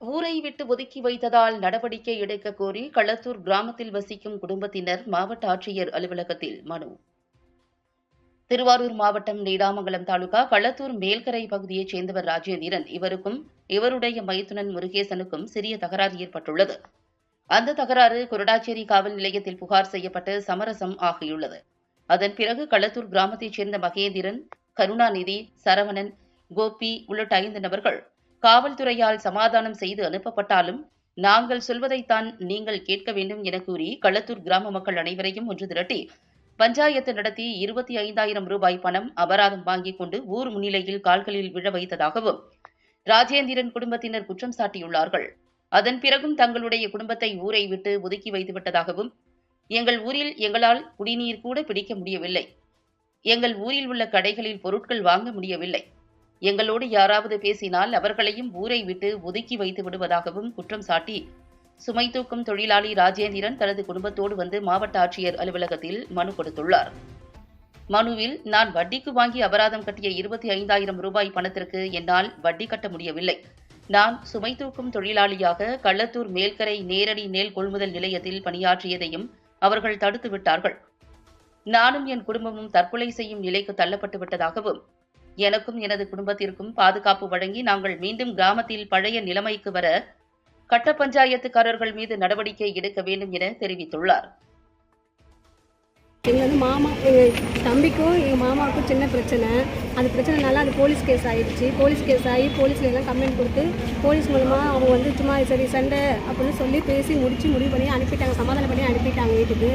ஊரை விட்டு ஒதுக்கி வைத்ததால் நடவடிக்கை எடுக்க கோரி களத்தூர் கிராமத்தில் வசிக்கும் குடும்பத்தினர் மாவட்ட ஆட்சியர் அலுவலகத்தில் மனு. திருவாரூர் மாவட்டம் நீடாமங்கலம் தாலுகா களத்தூர் மேல்கரை பகுதியைச் சேர்ந்தவர் ராஜேந்திரன். இவருக்கும் இவருடைய மைத்துனன் முருகேசனுக்கும் சிறிய தகராறு ஏற்பட்டுள்ளது. அந்த தகராறு கொரடாச்சேரி காவல் நிலையத்தில் புகார் செய்யப்பட்டு சமரசம் ஆகியுள்ளது. அதன் பிறகு களத்தூர் கிராமத்தைச் சேர்ந்த மகேந்திரன் கருணாநிதி சரவணன் கோபி உள்ளிட்ட ஐந்து நபர்கள் காவல்துறையால் சமாதானம் செய்து அனுப்பப்பட்டாலும் நாங்கள் சொல்வதைத்தான் நீங்கள் கேட்க வேண்டும் என கூறி களத்தூர் கிராம மக்கள் அனைவரையும் ஒன்று திரட்டி பஞ்சாயத்து நடத்தி இருபத்தி ஐந்தாயிரம் ரூபாய் பணம் அபராதம் வாங்கிக் கொண்டு ஊர் முன்னிலையில் கால்களில் விழ வைத்ததாகவும் ராஜேந்திரன் குடும்பத்தினர் குற்றம் சாட்டியுள்ளார்கள். அதன் பிறகும் தங்களுடைய குடும்பத்தை ஊரை விட்டு ஒதுக்கி வைத்துவிட்டதாகவும் எங்கள் ஊரில் எங்களால் குடிநீர் கூட பிடிக்க முடியவில்லை. எங்கள் ஊரில் உள்ள கடைகளில் பொருட்கள் வாங்க முடியவில்லை. எங்களோடு யாராவது பேசினால் அவர்களையும் ஊரை விட்டு ஒதுக்கி வைத்து விடுவதாகவும் குற்றம் சாட்டி சுமை தூக்கும் தொழிலாளி ராஜேந்திரன் தனது குடும்பத்தோடு வந்து மாவட்ட ஆட்சியர் அலுவலகத்தில் மனு கொடுத்துள்ளார். மனுவில் நான் வட்டிக்கு வாங்கி அபராதம் கட்டிய இருபத்தி ஐந்தாயிரம் ரூபாய் பணத்திற்கு என்னால் வட்டி கட்ட முடியவில்லை. நான் சுமை தூக்கும் தொழிலாளியாக கள்ளத்தூர் மேல்கரை நேரடி நெல் கொள்முதல் நிலையத்தில் பணியாற்றியதையும் அவர்கள் தடுத்து விட்டார்கள் நானும் என் குடும்பமும் தற்கொலை செய்யும் நிலைக்கு தள்ளப்பட்டு விட்டதாகவும் எனக்கும் எனது குடும்பத்திற்கும் பாதுகாப்பு வழங்கி நாங்கள் மீண்டும் கிராமத்தில் பழைய நிலைமைக்கு வர கட்ட பஞ்சாயத்துக்காரர்கள் மீது நடவடிக்கை எடுக்க வேண்டும் என தெரிவித்துள்ளார். எங்கள் வந்து மாமா எங்கள் தம்பிக்கும் எங்கள் மாமாவுக்கும் சின்ன பிரச்சனை. அந்த பிரச்சனைனால அது போலீஸ் கேஸ் ஆகிடுச்சு போலீஸ் கேஸ் ஆகி போலீஸ்ல எல்லாம் கம்ப்ளைண்ட் கொடுத்து போலீஸ் மூலமாக அவங்க வந்து சும்மா சரி சண்டை அப்படின்னு சொல்லி பேசி முடிச்சு முடிவு பண்ணி அனுப்பிட்டாங்க. சமாதானம் பண்ணி அனுப்பிட்டாங்க வீட்டுக்கு.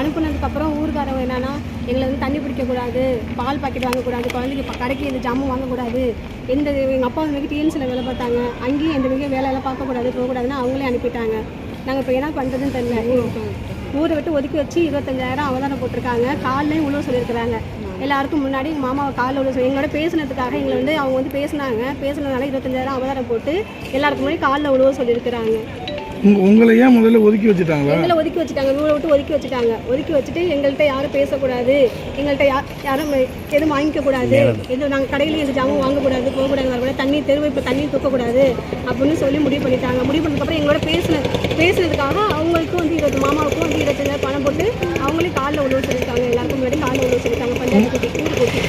அனுப்புனதுக்கப்புறம் ஊர்காரவங்க என்னென்னா எங்களை வந்து தண்ணி பிடிக்கக்கூடாது பால் பாக்கெட் வாங்கக்கூடாது குழந்தைக்கு கடைக்கு இந்த ஜாமும் வாங்கக்கூடாது. எந்த எங்கள் அப்பா வந்து டிஎன்சியில் வேலை பார்த்தாங்க. அங்கேயும் எந்த மிக வேலையெல்லாம் பார்க்கக்கூடாது போகக்கூடாதுன்னு அவங்களே அனுப்பிட்டாங்க. நாங்கள் இப்போ என்ன பண்ணுறதுன்னு தெரியல. ஊரை விட்டு ஒதுக்கி வச்சு இருபத்தஞ்சாயிரம் அவதானம் போட்டிருக்காங்க. காலையும் உழவு சொல்லியிருக்கிறாங்க. எல்லாருக்கும் முன்னாடி எங்கள் மாமாவை காலில் உழவு சொல்லி எங்களோட பேசுனதுக்காக எங்களை வந்து அவங்க வந்து பேசுனாங்க. பேசுனதுனால இருபத்தஞ்சாயிரம் அவதாரம் போட்டு எல்லாருக்கும் முன்னாடி காலில் உழவு சொல்லியிருக்கிறாங்க. உங்களை ஏன் முதல்ல ஒதுக்கி வச்சுட்டாங்களா? எங்களை ஒதுக்கி வச்சுட்டாங்க. ஊரை விட்டு ஒதுக்கி வச்சுட்டாங்க. ஒதுக்கி வச்சுட்டு எங்கள்கிட்ட யாரும் பேசக்கூடாது. எங்கள்கிட்ட யா யாரும் எதுவும் வாங்கிக்க கூடாது எதுவும் நாங்கள் கடையில் எந்த ஜாமும் வாங்கக்கூடாது போகக்கூடாது வரக்கூடாது. தண்ணி தெருவு இப்போ தண்ணி தூக்கக்கூடாது அப்படின்னு சொல்லி முடிவு பண்ணிட்டாங்க. முடிவு பண்ணதுக்கப்புறம் எங்களோட பேசின பேசுனதுக்காக அவங்களுக்கும் வந்து இருபது மாமாவுக்கும் வந்து இருபத்தஞ்சாயிரம் பணம் போட்டு அவங்களே காலில் உழவு சொல்லியிருக்காங்க எல்லாருக்கும் முன்னாடி காலில் உழவு சொல்லியிருக்காங்க பஞ்சாயத்து கூட்டி ஊர் கூட்டி.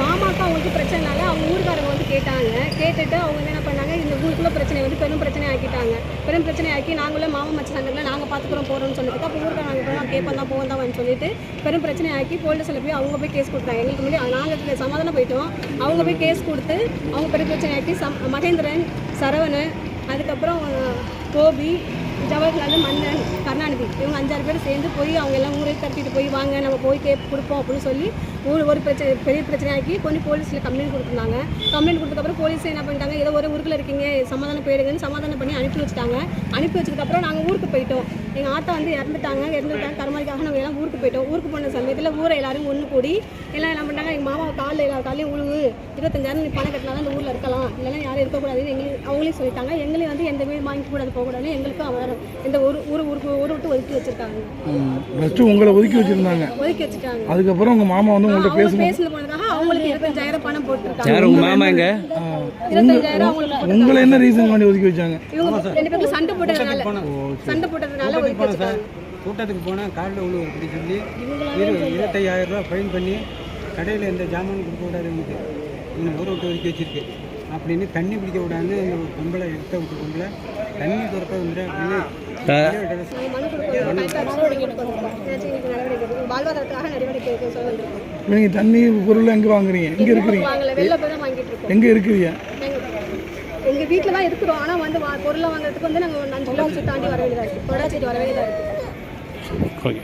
மாமாவுக்கு அவங்களுக்கு பிரச்சனைனால அவங்க ஊருக்காரங்க வந்து கேட்டாங்க. கேட்டுட்டு அவங்க என்ன பண்ணாங்க? குடும்ப பிரச்சனை வந்து பெரும் பிரச்சனை ஆக்கிட்டாங்க. பெரும் பிரச்சனை ஆக்கி நாங்களே மாமா மச்ச சங்கத்தில் நாங்கள் பார்த்துக்குறோம் போகிறோம்னு சொன்னதுக்கு அப்போ ஊருக்காரங்க போனால் கேட்போம் தான் போவோம் தான் சொல்லிட்டு பெரும் பிரச்சனை ஆக்கி போலீஸில் போய் அவங்க போய் கேஸ் கொடுத்தாங்க. எங்களுக்கு முன்னாடி நாங்கள் சமாதானம் போயிட்டோம். அவங்க போய் கேஸ் கொடுத்து அவங்க பெரும் பிரச்சனை ஆக்கி சம் மகேந்திரன் சரவணன் அதுக்கப்புறம் கோபி ஜவஹர்லால் மன்னன் கருணாநிதி இவங்க அஞ்சாறு பேர் சேர்ந்து போய் அவங்க எல்லாம் ஊரே தட்டிட்டு போய் வாங்க நம்ம போய் கே கொடுப்போம் அப்படின்னு சொல்லி ஊர் ஒரு பிரச்சனை பெரிய பிரச்சனையாக்கி கொஞ்சம் போலீஸில் கம்ப்ளைண்ட் கொடுத்துருந்தாங்க. கம்ப்ளைண்ட் கொடுத்ததுக்கப்புறம் போலீஸ் என்ன பண்ணிட்டாங்க ஏதோ ஒரு ஊருக்குள்ள இருக்கீங்க சமாதானம் போயிடுங்கன்னு சமாதானம் பண்ணி அனுப்பி வச்சுட்டாங்க. அனுப்பி வச்சதுக்கப்புறம் நாங்கள் ஊருக்கு போயிட்டோம். எங்கள் ஆத்தா வந்து இறந்துட்டாங்க இறந்துட்டாங்க. கருமாதிக்காக நாங்கள் எல்லாம் ஊருக்கு போயிட்டோம். ஊருக்கு போன சமயத்தில் ஊரை எல்லாரும் ஒன்று கூடி எல்லாம் என்ன பண்ணாங்க எங்கள் மாமா காலில் எல்லா காலையும் உழுவு இருபத்தஞ்சாயிரம் நீ பணம் கட்டினா தான் இந்த ஊரில் இருக்கலாம். இல்லைன்னா யாரும் இருக்கக்கூடாதுன்னு எங்களுக்கு அவங்களே சொல்லிட்டாங்க. எங்களையும் வந்து எந்த மாரி வாங்கிக்க கூடாது போகக்கூடாதுன்னு எங்களுக்கும் அவர் இந்த ஒரு ஊர் ஊருக்கு ஊரை விட்டு ஒதுக்கி வச்சிருக்காங்க. ஒதுக்கி வச்சுருந்தாங்க. ஒதுக்கி வச்சுட்டாங்க. அதுக்கப்புறம் உங்கள் மாமா வந்து உங்கள்கிட்ட அவங்க பேசணும். போனதுக்காக அவங்களுக்கு இருபத்தஞ்சாயிரம் பணம் போட்டிருக்காங்க. யார் உங்க மாமா எங்க இருபத்தஞ்சாயிரம் அவங்களுக்கு உங்களை என்ன ரீசன் பண்ணி ஒதுக்கி வச்சாங்க? இவங்க ரெண்டு பேரும் சண்டை போட்டதுனால சண்டை போட்டதுனால ஒதுக்கி வச்சுட்டாங்க கூட்டத்துக்கு போனால் காலில் உழு அப்படி சொல்லி இரு இருபத்தையாயிரம் ரூபா ஃபைன் பண்ணி கடையில் எந்த ஜாமானும் கொடுக்கக்கூடாது எனக்கு இன்னும் ஊரை விட்டு ஒதுக்கி வச்சிருக்கு. அப்படின்னு தண்ணி பிடிக்க விடாதுன்னு பொம்பளை எடுத்த விட்டு பொம்பளை தண்ணி துறக்க அப்படின்னு நாங்க தண்ணி பொருள் எங்கே வாங்குறீங்க? எங்கே இருக்கிறீங்க? எங்கே இருக்கிறீங்க? எங்க எங்க வீட்டில் தான் இருக்கிறோம். ஆனால் வந்து வா- பொருளை வாங்குறதுக்கு வந்து நாங்கள் அஞ்சு கிலோமீட்டர் தாண்டி வர வேண்டியதாக இருக்குது கொடாச்சிட்டு வர வேண்டியதாக இருக்குது ஓகே